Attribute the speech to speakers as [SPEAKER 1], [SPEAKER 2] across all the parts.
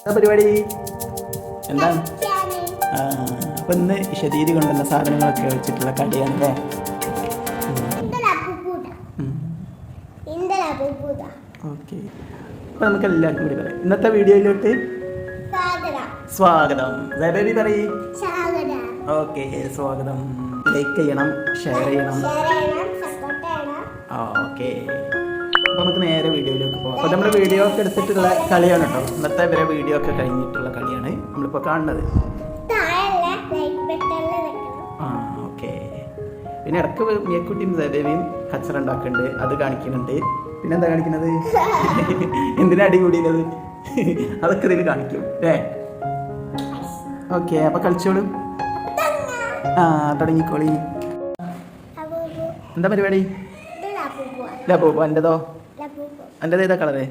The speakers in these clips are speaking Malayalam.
[SPEAKER 1] എന്താ പരിപാടി? എന്താണ്? അപ്പൊ ഇന്ന് ശരീരം കൊണ്ടുള്ള സാധനങ്ങളൊക്കെ വെച്ചിട്ടുള്ള കടിയാണ് അല്ലേ ഓക്കെ. അപ്പം നമുക്ക് എല്ലാവർക്കും കൂടി പറയാം. ഇന്നത്തെ വീഡിയോയിലോട്ട് സ്വാഗതം. വേറെ പറയ്? ഓക്കെ സ്വാഗതം. ലൈക്ക് ചെയ്യണം ഷെയർ ചെയ്യണം. ഓക്കെ. അപ്പോൾ നമുക്ക് നേരെ വീഡിയോയിലേക്ക് പോകാം. അപ്പോൾ നമ്മൾ വീഡിയോ ഒക്കെ എടുത്തിട്ടുള്ള കളിയാണ് കേട്ടോ. ഇന്നത്തെ വരെ വീഡിയോ ഒക്കെ കഴിഞ്ഞിട്ടുള്ള കളിയാണ്. നമ്മളിപ്പോൾ കാണുന്നത്. ആ ഓക്കെ പിന്നെ ഇടയ്ക്ക് മിയക്കുട്ടിയും ദേവിയും കച്ചറ ഉണ്ടാക്കുന്നുണ്ട്. അത് കാണിക്കുന്നുണ്ട്. പിന്നെ എന്താ കാണിക്കുന്നത്? എന്തിനാ അടി കൂടിയത്? അതൊക്കെ ഇതിൽ കാണിക്കും. അല്ലേ ഓക്കെ അപ്പൊ കളിച്ചോളും. ആ തുടങ്ങിക്കോളി. എന്താ പരിപാടി? പോ എന്റെതോ എന്റെത് ഏതാ കളറ്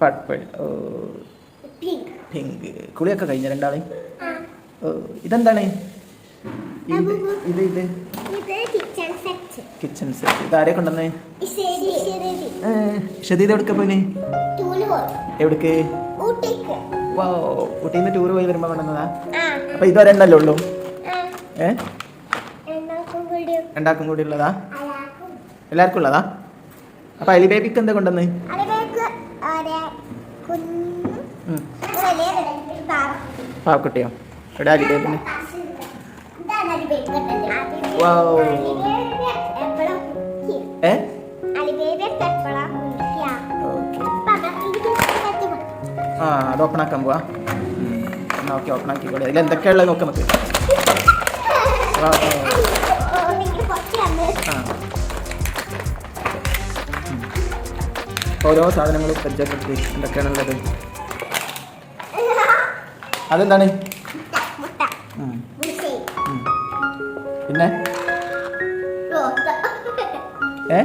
[SPEAKER 2] പർപ്പിൾ
[SPEAKER 1] ഓ.
[SPEAKER 2] പിങ്ക്
[SPEAKER 1] കുളിയൊക്കെ കഴിഞ്ഞ രണ്ടാളെ? ഓ ഇതെന്താണ്? ഇത് ഇത് ഇത്.
[SPEAKER 2] ഇത് കിച്ചൺ സെറ്റ്
[SPEAKER 1] ഇത് ഇതാരെ കൊണ്ടുവന്നേ? ഷദീദ് എവിടേക്ക് പോയിന്? എവിടേക്ക്? വാ ഊട്ടിയിൽ നിന്ന് ടൂർ പോയി വരുമ്പോൾ കൊണ്ടുവന്നതാ? അപ്പൊ ഇതൊരെണ്ണല്ലേ ഉള്ളൂ?
[SPEAKER 2] ആ.
[SPEAKER 1] ഏ? രണ്ടാക്കും കൂടി ഉള്ളതാ. എല്ലാവർക്കും ഉള്ളതാ? അപ്പൊ അലി ബേബിക്ക് എന്താ കൊണ്ടുവന്ന്? പാവക്കുട്ടിയോ? ഇവിടെ അലി ബേബിന് ഏ? ആ അത് ഓപ്പൺ ആക്കാൻ പോവാ. എന്നാ ഓക്കെ ഓപ്പൺ ആക്കിക്കോളെ. ഇതിൽ എന്തൊക്കെയുള്ളത് നോക്കാം നമുക്ക്. ഓരോ സാധനങ്ങളും സജ്ജപ്പെടുത്തി എന്തൊക്കെയാണുള്ളത്? അതെന്താണ്. പിന്നെ? ഏ?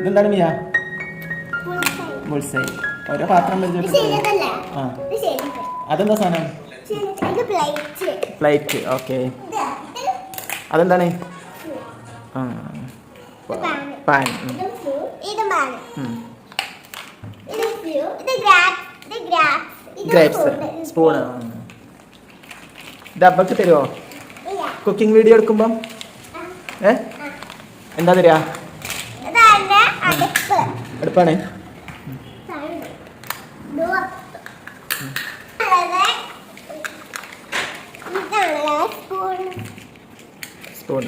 [SPEAKER 1] ഇതെന്താണ് മിയ?
[SPEAKER 2] മുൾസൈ
[SPEAKER 1] ഓരോ പാത്രം ആ. അതെന്താ സാധനം?
[SPEAKER 2] Flight plate.
[SPEAKER 1] ഓക്കെ. അതെന്താണ്. പാൻ.
[SPEAKER 2] ഗ്രാപ്സ്.
[SPEAKER 1] സ്പൂണ്. ഇത് അബ്ബക്ക് തരുമോ കുക്കിംഗ് വീഡിയോ എടുക്കുമ്പം? ഏ? എന്താ അടുപ്പാണ്.
[SPEAKER 2] ഇതാണല്ലേ സ്പൂൺ
[SPEAKER 1] സ്പൂൺ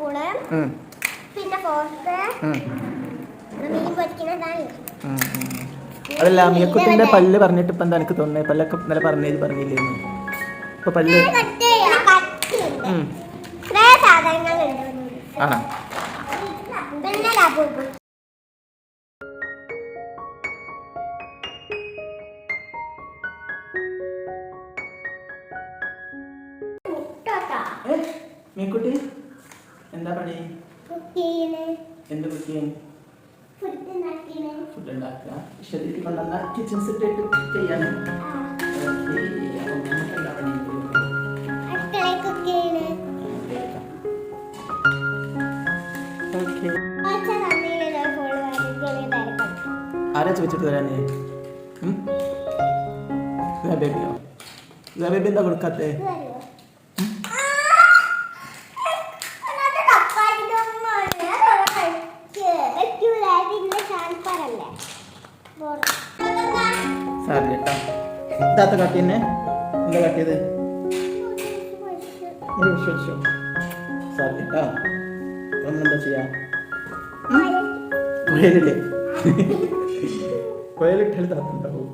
[SPEAKER 2] സ്പൂണ് പിന്നെ ഫോർക്ക് മീൻ പൊരിക്കുന്നതാണ്
[SPEAKER 1] അതല്ല മിയക്കുട്ടിന്റെ പല്ല് പറഞ്ഞിട്ട് ഇപ്പൊ എന്താ എനിക്ക് തോന്നുന്നത്? പല്ലൊക്കെ ഇന്നലെ പറഞ്ഞത് പറഞ്ഞില്ലേ ഇപ്പൊ പല്ല് ആണോ? മീക്കുട്ടി എന്താ പണി? എന്ത് കുക്കിങ്?
[SPEAKER 2] ഫുഡ്
[SPEAKER 1] ഉണ്ടാക്കുക. കൊണ്ടുവന്ന കിച്ചൺ സെറ്റ് ആയിട്ട് ആരാ ചോദിച്ചിട്ട് തരാനേ ബേബിയോ ബേബി എന്താ കൊടുക്കാത്തേ? ഇതാത്ത കാട്ടിന്നെ എന്താ കട്ടിയത് ഇനി വിശ്വസിച്ചോ സാറില്ല കേട്ടോ നമ്മളെന്താ ചെയ്യാ? കൊയലില്ലേ? കൊയലിട്ടാൽ താത്തുണ്ടാവും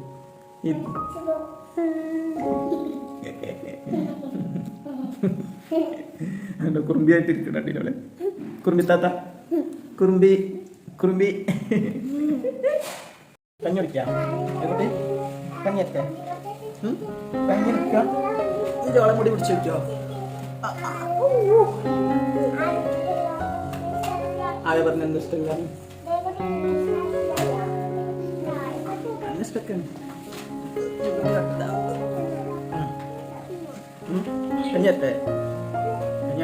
[SPEAKER 1] അവളെ? കുറുമ്പി താത്ത? കുറുമ്പി കുറുമ്പി. കഞ്ഞി കുടിക്കാം? എവിടെ കഞ്ഞി എത്തേ കഞ്ഞി എടുക്കാം ഇത് ഓളം കൂടി പിടിച്ചു വെക്കോ ആയ പറഞ്ഞ എന്താ ഇഷ്ടമില്ല കഞ്ഞി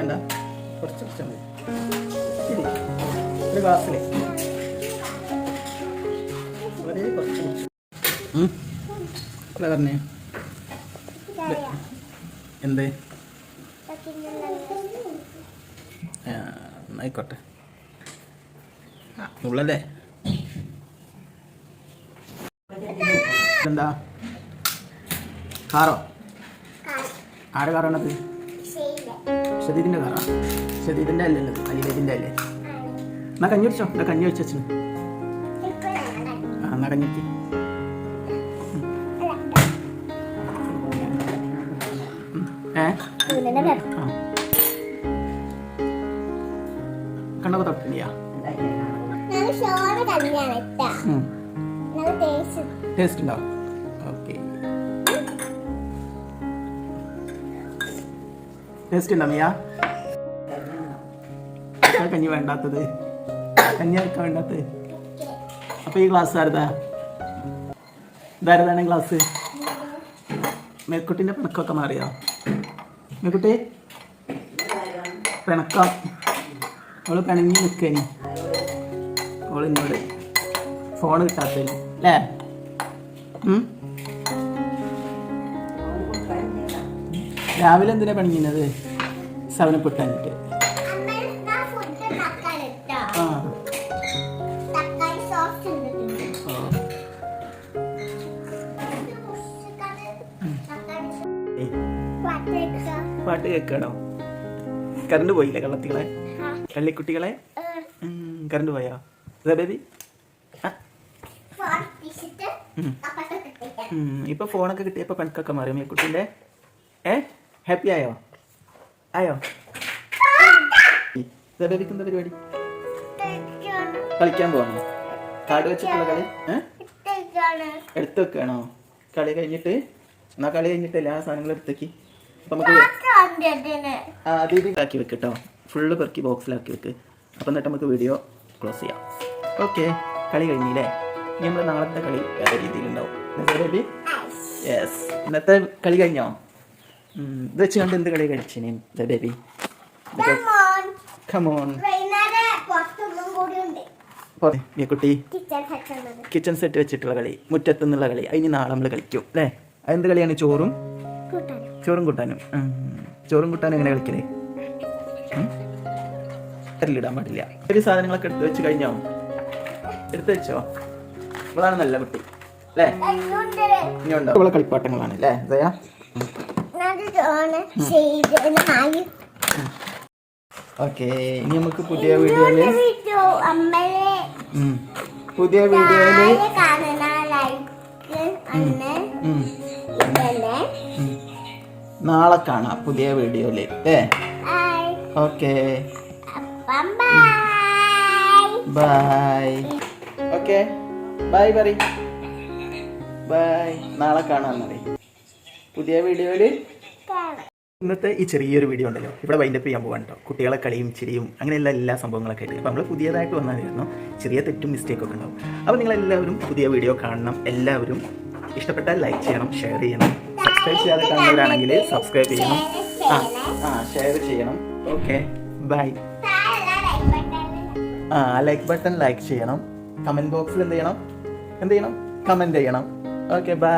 [SPEAKER 1] ഉണ്ടാ കുറച്ച് കുറച്ച് മതി. ഇരി. ഒരു ഗ്ലാസ്സിൽ വളരെ കുറച്ച് ഉം. എന്താ പറഞ്ഞേ. എന്ത്? ആയിക്കോട്ടെ. ഉള്ളല്ലേ? എന്താ കാറോ?
[SPEAKER 2] ആരുടെ
[SPEAKER 1] ആരെ കാറാണത്. ഷദീദിന്റെ കാറാ? ഷദീദിന്റെ അല്ലല്ലോ അലിവേദിന്റെ അല്ലേ. എന്നാ കഞ്ഞി വെച്ചോ എന്നാ കഞ്ഞി വെച്ചു എന്നാ കഞ്ഞിക്ക് കണ്ണൊക്കെ തൊട്ടില്ല.
[SPEAKER 2] ടേസ്റ്റ്
[SPEAKER 1] ടേസ്റ്റ് ഉണ്ടോ. ഓക്കെ ടേസ്റ്റ് ഉണ്ടോ മിയ? കഞ്ഞി വേണ്ടാത്തത്. കഞ്ഞി ആർക്കാ വേണ്ടാത്തത്? അപ്പൊ ഈ ഗ്ലാസ് ആരതാ? ഇതാരതാണ് ഗ്ലാസ് മേൽക്കുട്ടിന്റെ പിണക്കൊക്കെ മാറിയോ? മേൽക്കുട്ടി പിണക്കാം. അവൾ പിണങ്ങി നിൽക്കേനി. അവൾ എന്നോട് ഫോൺ കിട്ടാത്തതിന് അല്ലേ? രാവിലെ എന്തിനാ പണിയുന്നത് സെവനപ്പ് പാട്ട് കേൾക്കണോ? കറണ്ട് പോയില്ലേ കള്ളത്തികളെ? കള്ളിക്കുട്ടികളെ? കറണ്ട് പോയോ? ഇതാ ബേബി. ഇപ്പൊ ഫോണൊക്കെ കിട്ടിയപ്പോ പണിക്കൊക്കെ മാറി മേക്കുട്ടിന്റെ ഏ? ഹാപ്പി ആയോ? ആയോ? ഇതാ ബേബിക്ക് എന്താ പരിപാടി? കളിക്കാൻ പോകണോ കാട് വെച്ചിട്ടുള്ള കളി? എടുത്തു വെക്കണോ? കളി കഴിഞ്ഞിട്ട്? എന്നാ കളി കഴിഞ്ഞിട്ട് എല്ലാ സാധനങ്ങളും എടുത്തേക്ക്? നമുക്ക് ആക്കി വെക്ക് കേട്ടോ ഫുള്ള് പെറുക്കി ബോക്സിലാക്കി വെക്ക്. അപ്പം എന്നിട്ട് നമുക്ക് വീഡിയോ ക്ലോസ് ചെയ്യാം. ഓക്കെ കളി കഴിഞ്ഞില്ലേ? ഇനി നമ്മൾ നാളത്തെ കളി വേറെ രീതിയിലുണ്ടാവും. ബേബി യെസ് ഇന്നത്തെ കളി കഴിഞ്ഞോ? ഇത് വെച്ച് കണ്ട് എന്ത് കളി കഴിച്ചിനി? ബേബി. കമോൺ കുട്ടി കിച്ചൺ സെറ്റ് വെച്ചിട്ടുള്ള കളി. മുറ്റത്തുനിന്നുള്ള കളി. അതിന് നാളെ നമ്മൾ കളിക്കും. അല്ലേ? അതെന്ത് കളിയാണ്? ചോറും ചോറും കൂട്ടാനും. ചോറും കൂട്ടാനും എങ്ങനെ കളിക്കലേ? ഇടാൻ പാടില്ല. ഒരു സാധനങ്ങളൊക്കെ എടുത്ത് വെച്ച് കഴിഞ്ഞോ? എടുത്ത് വെച്ചോ? അതാണ് നല്ല കുട്ടി അല്ലേ? ഇനിയുണ്ടോ? ഇവളെ കളിപ്പാട്ടങ്ങളാണ് അല്ലേ ദയാ ഓക്കെ ഇനി നമുക്ക് പുതിയ വീഡിയോയിൽ. പുതിയ വീഡിയോയിൽ നാളെ കാണാം പുതിയ വീഡിയോയിൽ. അല്ലേ ഓക്കെ.
[SPEAKER 2] ബൈ.
[SPEAKER 1] ഓക്കെ. ബൈ പറ ബൈ. നാളെ മതി പുതിയ
[SPEAKER 2] വീഡിയോയിൽ
[SPEAKER 1] ഇന്നത്തെ ഈ ചെറിയൊരു വീഡിയോ ഉണ്ടല്ലോ. ഇവിടെ വൈൻഡപ്പ് ചെയ്യാൻ പോകാൻ കേട്ടോ കുട്ടികളെ കളിയും ചിരിയും അങ്ങനെയുള്ള എല്ലാ സംഭവങ്ങളൊക്കെ ആയിട്ട്. അപ്പോൾ നമ്മൾ പുതിയതായിട്ട് വന്നതായിരുന്നു ചെറിയ തെറ്റും മിസ്റ്റേക്കും ഒക്കെ ഉണ്ടാവും. അപ്പോൾ നിങ്ങളെല്ലാവരും പുതിയ വീഡിയോ കാണണം. എല്ലാവരും ഇഷ്ടപ്പെട്ടാൽ ലൈക്ക് ചെയ്യണം ഷെയർ ചെയ്യണം. സബ്സ്ക്രൈബ് ചെയ്യാതെ കണ്ടവരാണെങ്കിൽ സബ്സ്ക്രൈബ് ചെയ്യണം. ആ ആ ഷെയർ ചെയ്യണം. ഓക്കെ ബൈ ആ ലൈക്ക് ബട്ടൺ ലൈക്ക് ചെയ്യണം. കമന്റ് ബോക്സിൽ എന്ത് ചെയ്യണം? എന്ത് ചെയ്യണം? കമന്റ് ചെയ്യണം. Okay by